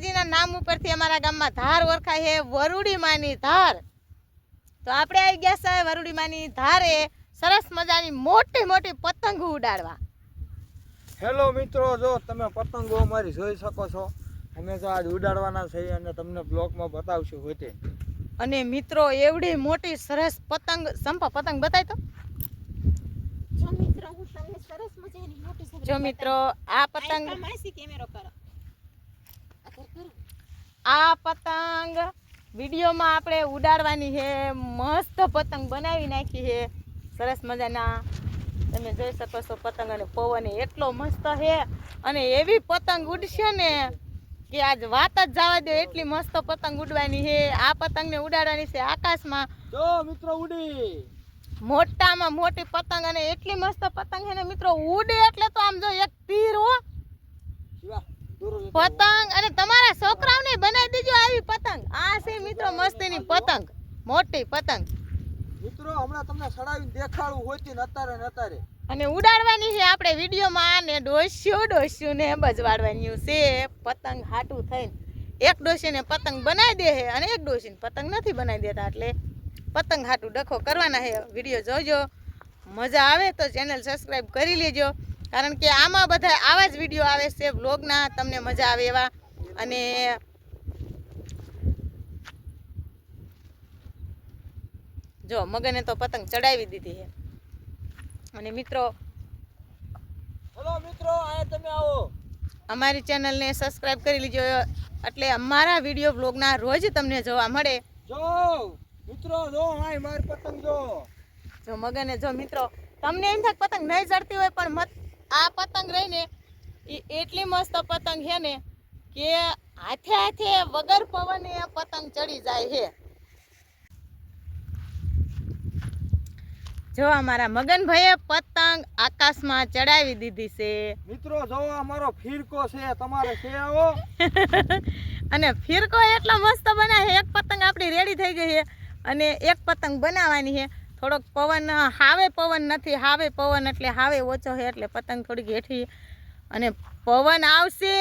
માતાજીના નામ ઉપરથી અમારા ગામમાં ધાર ઓળખાય છે વરુડીમાની ધાર. તો આપણે આવી ગયા છે વરુડીમાની ધારે સરસ મજાની મોટી મોટી પતંગો ઉડાડવા. હેલો મિત્રો જો તમે પતંગો અમારી જોઈ શકો છો. અમે તો આજ ઉડાડવાના છીએ અને તમને બ્લોગમાં બતાવશું હોતે. અને મિત્રો એવડી મોટી સરસ પતંગ સંપા પતંગ બતાય તો. જો મિત્રો હું તમને સરસ મજાની મોટી જો મિત્રો આ પતંગ કેમેરો કરો. આ પતંગ વિડીયોમાં આપણે ઉડાડવાની છે. મસ્ત પતંગ બનાવી નાખી છે. સરસ મજાના. તમે જોઈ શકો છો પતંગ અને પવન એટલો મસ્ત છે. અને એવી પતંગ ઉડશે ને કે આજ વાત જ જવા દે એટલી મસ્ત પતંગ ઉડવાની છે. આ પતંગને ઉડાડવાની છે આકાશમાં. જો મિત્રો ઉડી. મોટામાં મોટી પતંગ અને એટલી મસ્ત પતંગ છે ને મિત્રો ઉડે એટલે તો આમ જો એક તીર હો. પતંગ અને તમારા છોકરાઓને બનાવી દેજો આવી પતંગ આ છે મિત્રો મસ્તીની પતંગ મોટી પતંગ. મિત્રો હમણાં તમને સડાવીને દેખાડવું હોતી ને અત્યારે ને અત્યારે. અને ઉડાડવાની છે આપણે વિડીયોમાં ને ડોસ્યું ડોસ્યું ને બજવાડવાની છે. પતંગ હાટું થઈને. એક ડોસીને પતંગ બનાવી દે છે અને એક ડોસીને પતંગ નથી બનાવી દેતા. એટલે પતંગ હાટું ડખો કરવાના છે. વીડિયો જોજો. મજા આવે તો ચેનલ સબસ્ક્રાઈબ કરી લેજો. કારણ કે આમાં બધા આવા જ વીડિયો આવે છે વ્લોગના તમને મજા આવે એવા. અને જો મગને તો પતંગ ચડાવી દીધી છે. અને મિત્રો હેલો મિત્રો આ તમે આવો. અમારી ચેનલને સબસ્ક્રાઇબ કરી લીજો. એટલે અમારા વીડિયો બ્લોગના રોજ તમને જોવા મળે. જો મિત્રો જો હાય માર પતંગ જો. જો મગને જો મિત્રો તમને એમ થાય પતંગ નહીં ચડતી હોય પણ મત આ પતંગ રહીને એ એટલી મસ્ત પતંગ છે ને કે હાથે હાથે વગર પવને પતંગ ચડી જાય છે. જો અમારા મગનભાઈએ પતંગ આકાશમાં ચડાવી દીધી છે. મિત્રો જો અમારો ફીરકો છે તમારે છે આવો. અને ફિરકો એટલો મસ્ત બના છે એક પતંગ આપણી રેડી થઈ ગઈ છે અને એક પતંગ બનાવવાની છે. થોડોક પવન હાવે પવન નથી હાવે પવન એટલે હાવે ઓછો છે એટલે પતંગ થોડીક હેઠી. અને પવન આવશે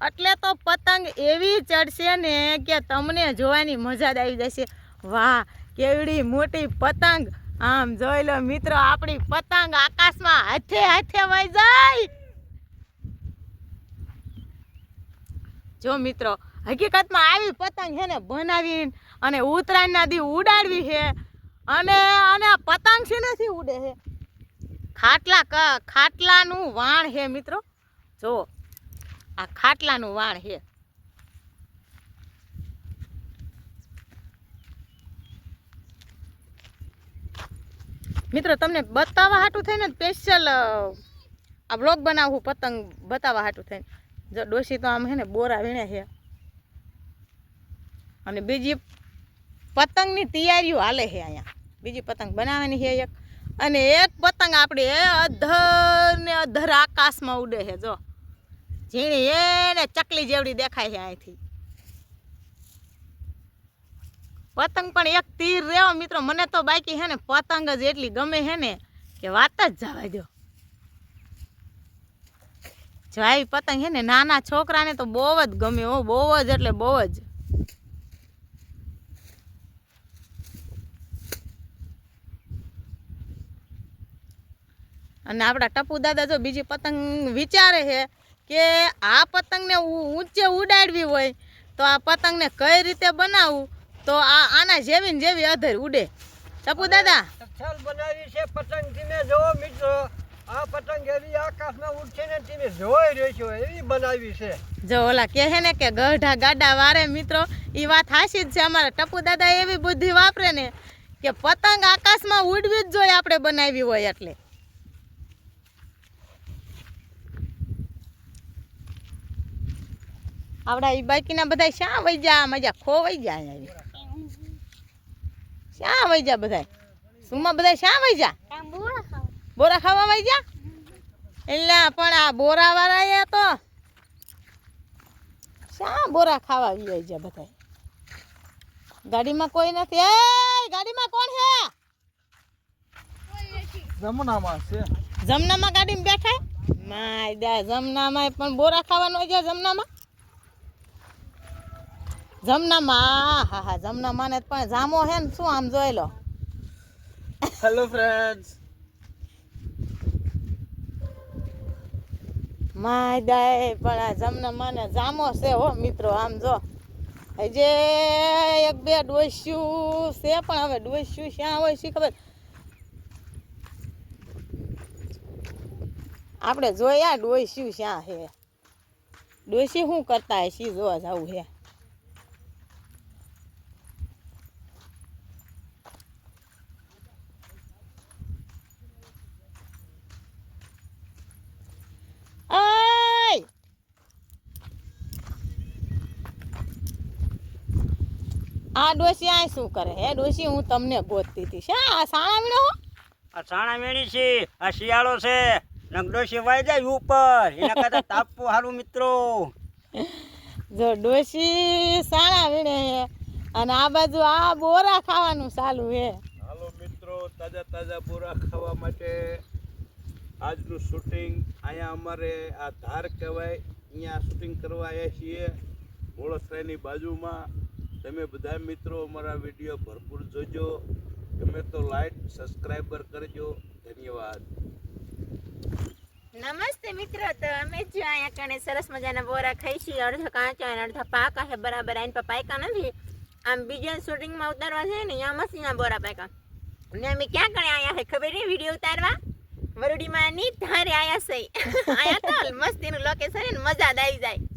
એટલે તો પતંગ એવી ચડશે ને કે તમને જોવાની મજા જ આવી જશે. વાહ કેવડી મોટી પતંગ. આમ જોઈ લો મિત્રો, આપણી પતંગ આકાશમાં હાથે હાથે વહી જાય. જો મિત્રો, હકીકતમાં આવી પતંગ છે ને બનાવીને અને ઉત્તરાયણના દી ઉડાડવી છે અને અને પતંગ છે નથી ઉડે છે ખાટલા ખાટલાનું વાણ છે મિત્રો. જો, આ ખાટલાનું વાણ છે મિત્રો, તમને બતાવવા હાટું થઈને સ્પેશિયલ આ બ્લોગ બનાવું પતંગ બતાવવા હાટું થઈને. જો ડોશી તો આમ હે ને બોરા વીણે છે. અને બીજી પતંગની તૈયારીઓ હાલે છે અહીંયા. બીજી પતંગ બનાવવાની છે એક. અને એક પતંગ આપણી અધર ને અધર આકાશમાં ઉડે છે, જો. ઝીણી, એને ચકલી જેવડી દેખાય છે અહીંથી. પતંગ પણ એક તીર રહ્યો મિત્રો. મને તો બાકી છે ને પતંગ જ એટલી ગમે હે ને કે વાત જ જવા દો જાય પતંગ છે ને નાના છોકરાને તો બહુ જ ગમે હો, બહુ જ એટલે બહુ જ. અને આપણા ટપુ દાદા જો બીજી પતંગ વિચારે છે કે આ પતંગને ઊંચે ઉડાડવી હોય તો આ પતંગને કઈ રીતે બનાવવું? તો આ આના જેવી ને જેવી અધર ઉડે. ટપુ દાદા? છલ બનાવી છે પતંગ તમે જો મિત્રો. આ પતંગ એવી આકાશમાં ઉડશે ને તમે જોઈ રહ્યો છો એવી બનાવી છે. જો ઓલા કહે છે ને કે ગઢા ગાડા વારે મિત્રો. એ વાત હાસી જ છે. અમારા ટપુ દાદા એવી બુદ્ધિ વાપરે ને કે પતંગ આકાશમાં ઉડવી જ જોઈએ આપણે બનાવી હોય એટલે. આવડા એ બાકીના બધા શા વઈ ગયા? મજા ખોવાઈ ગયા અહીંયા. શા વઈ જા બધા સુમા બધા શા વઈ જા? બોરા ખાવા. વઈ જા? એટલે પણ આ બોરા વાળા તો શા બોરા ખાવા આવી જાય બધા ગાડીમાં કોઈ નથી. એ ગાડીમાં કોણ છે જમનામાં છે. જમનામાં ગાડીમાં બેઠા માય દા જમનામાં પણ બોરા ખાવાનું હોય છે જમનામાં? જમનામાં હા હા જમનામાં ને પણ જામો હે ને શું આમ જોઈ લો. હેલો ફ્રેન્ડ્સ માય દાય પણ આ જમનામાં ને જામો છે હો મિત્રો આમ જો. હજે એક બે ડોસ્યું છે પણ હવે ડોસ્યું શ્યાં હોય શી ખબર? આપણે જોયા ડોસ્યું શ્યાં છે. ડોસી શું કરતા હશે જોવા જવું છે આય આ ડોસી આ શું કરે? હે ડોસી હું તમને ગોતતી હતી. શા આ સાણા મીણો આ સાણા મેળી છે. આ શિયાળો છે. નગડો સિવાય જાય ઉપર. એના કરતા તાપવું સારું મિત્રો. જો ડોસી સાણા વીણે હે અને આ બાજુ આ બોરા ખાવાનું ચાલુ હે. હાલો મિત્રો તાજા તાજા બોરા ખાવા માટે આજનું શૂટિંગ અહીંયા અમારે આ ધાર કહેવાય. અહીંયા શૂટિંગ કરવા આવ્યા છીએ. મોળસરાયની બાજુમાં. તમે બધા મિત્રો અમારા વીડિયો ભરપૂર જોજો. તમે તો લાઈક સબસ્ક્રાઈબર કરજો. ધન્યવાદ. નમસ્તે મિત્રો, તો અમે જો અહીંયા કણે સરસ મજાના બોરા ખાઈ છીએ અડધા કાચા અને અડધા પાકા છે બરાબર. આઈને પર પાયકા નથી. આમ બીજા શૂટિંગમાં ઉતારવા છે ને, અહીંયા મસ્તીના બોરા પાકા ને અમે ક્યાં કણે આયા છે ખબર નહીં વીડિયો ઉતારવા? વરુડીમાં ની ધારે આયા છે. આયા તો મસ્તીનું લોકેશન મજા જ આવી જાય.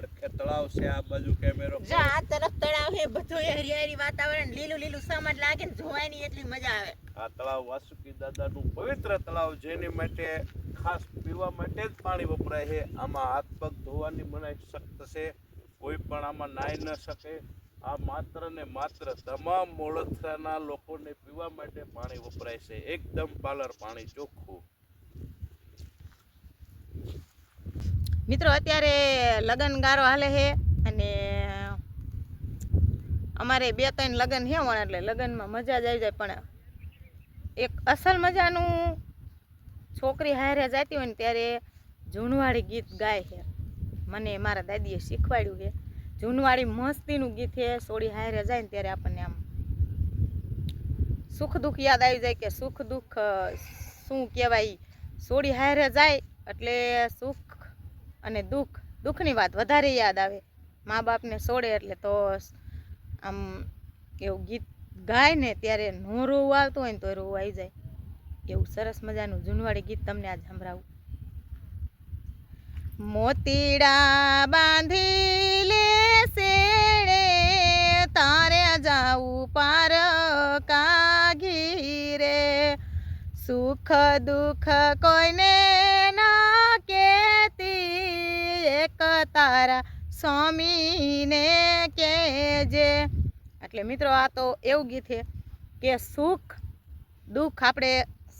પડખે તળાવ છે આ બાજુ કેમેરો જા આ તરફ તળાવ છે બધું હરિયાળી વાતાવરણ લીલું લીલું સમજ લાગે ને જોવાની એટલી મજા આવે. આ તળાવ વાસુકી દાદાનું પવિત્ર તળાવ જેની માટે ખાસ પીવા માટે જ પાણી વપરાય છે. આમાં હાથ પગ ધોવાની મનાઈ સખ્ત છે કોઈ પણ આમાં નાહી ન શકે. આ માત્ર ને માત્ર તમામ મોડથરાના લોકોને પીવા માટે પાણી વપરાય છે. એકદમ પાલર પાણી ચોખ્ખું. મિત્રો, અત્યારે લગન ગારો હાલે છે અને અમારે બે ત્રણ લગન છે વણ એટલે લગનમાં મજા જ આવી જાય. પણ એક અસલ મજાનું છોકરી હારે જાતી હોય ને ત્યારે જૂનવાળી ગીત ગાય છે. મને મારા દાદીએ શીખવાડ્યું છે. જૂનવાળી મસ્તીનું ગીત છે. સોડી હારે જાય ને ત્યારે આપણને આમ સુખ દુઃખ યાદ આવી જાય કે સુખ દુઃખ શું કહેવાય? સોડી હારે જાય એટલે સુખ અને દુઃખ, દુઃખની વાત વધારે યાદ આવે. મા બાપને છોડે એટલે તો આમ એવું ગીત ગાય ને ત્યારે નો રોવું આવતું હોય ને તો રોવું આવી જાય. એવું સરસ મજાનું જૂનવાડી ગીત તમને આજ સંભળાવું. મોતીડા બાંધી લે શેડે તારે જાવું પાર કાગી રે. સુખ દુઃખ કોઈને તારા સ્વામીને કેજે એટલે મિત્રો આ તો એવું ગીત છે કે સુખ, દુઃખ આપણે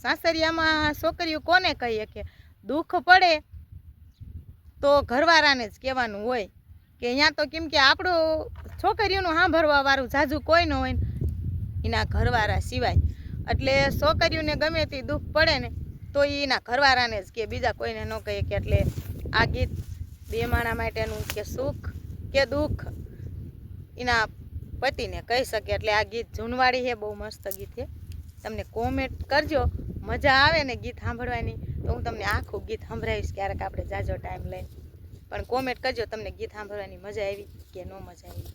સાસરિયામાં છોકરીઓ કોને કહીએ કે દુઃખ પડે તો ઘરવાળાને જ કહેવાનું હોય. કે અહીંયા તો કેમ કે આપણું છોકરીઓનું સાંભળવા વાળું જાજુ કોઈ ન હોય એના ઘરવાળા સિવાય. એટલે છોકરીઓને ગમે તે દુઃખ પડે ને તો એના ઘરવાળાને જ કે, બીજા કોઈને ન કહીએ કે. એટલે આ ગીત બે માણા માટેનું કે સુખ કે દુઃખ એના પતિને કહી શકે. એટલે આ ગીત જૂનવાડી છે બહુ મસ્ત ગીત છે. તમને કોમેન્ટ કરજો. મજા આવે ને ગીત સાંભળવાની. તો હું તમને આખું ગીત સંભળાવીશ ક્યારેક આપણે જાજો ટાઈમ લઈને. પણ કોમેન્ટ કરજો તમને ગીત સાંભળવાની મજા આવી કે ન મજા આવી.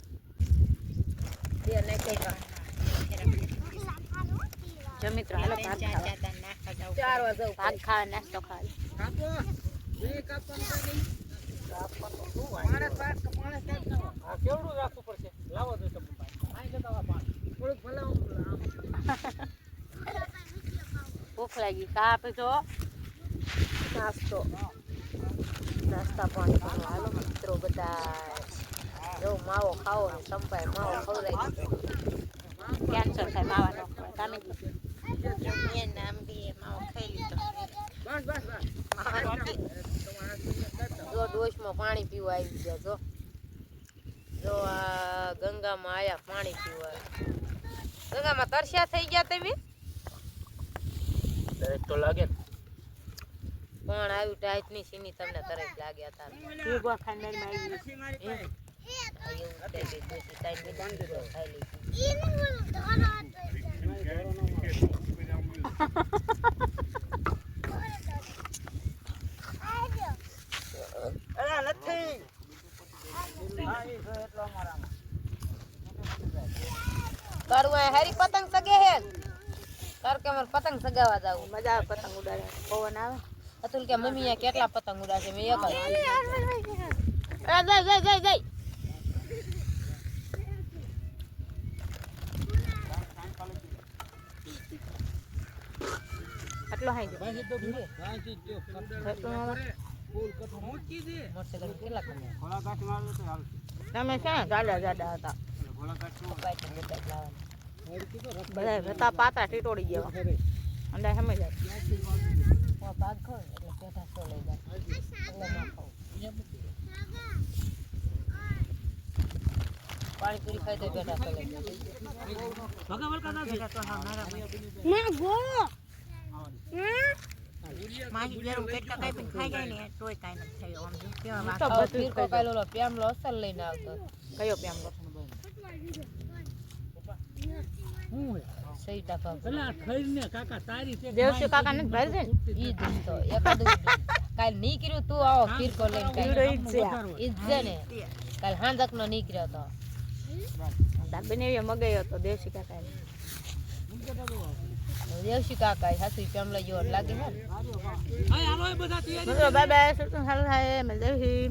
મિત્રો હાલો ભાગ ખાવા. ચાર વાગે ખાવા નાસ્તો ખાવા કેવડું રાખવું પડશે લાવો તો તમે થોડુંક ભલાવું ભૂખ લાગી. પીધો નાસ્તો. નાસ્તા પણ હાલો મિત્રો બધા જો માવો ખાવો ને સંપાય માવો ખવડાવી કેન્સર થાય માવાનો તમે એ નામ બી માવો ખાઈ લીધો. બસ બસ બસ. જો ડોશમાં પાણી પીવા આવી ગયા જો જો આ ગંગામાં આયા પાણી પીવા ગંગામાં તરસ્યા થઈ ગયા તમે દરેક તો લાગે પણ આવ્યું ટાઈટની સીની તમને તરત લાગ્યા હતા ભેગવા ખાનદાનમાં આવી એવું ખાઈ આ હારી પતંગ સગે હે. તાર કે મારે પતંગ સગાવા જાવું. મજા આવે પતંગ ઉડાડે પવન આવે. અતુલ કે મમ્મી આ કેટલા પતંગ ઉડાડે મેં એક જ જાય જઈ જઈ જઈ જઈ. આટલો હાઈ ગયો મોટરસાઇકલ કેટલા ભાઈ ઘોડા ફૂલ મારું તો દે મોટે કેટલા ને જાડા કાઠ હતા તો કાઢ બાઈક ક્યાં ગાડા જાડા હતા. બધા હતા પાતા ટીટોડી ગયા અંડા સમજ ભાગ ખાઉં એટલે પેઠા સો લઈ જાય પાણી ના પાણીપુરી ખાઈ તો પેઠા સો લઈ જાય મારી જેવું કેટલા કઈ પણ ખાઈ જાય ને તોય કાંઈ નથી થયું. આમ કેવા વાંક. આવો ફીરકો કાંઈ ઓલો પ્યામલો અસલ લઈને આવતો. કયો પ્યામ લો? સહી ટકા દેવશી કાકા ને ભરી દે ને? ઈ દોસ્તો એકાદું કાલ નીકળ્યું તું આવો પીરકો લઈને કાલ. કાંઈ. ઈ જ ને. કાલ હાંજક નો નીકળ્યો તો. મગાયો તો દેવસી કાકા દેવશી કાકા સાસુ પેમલા જેવો લાગે છે ને. બાય બાય સરતું સારું થાય? મેં દેવશી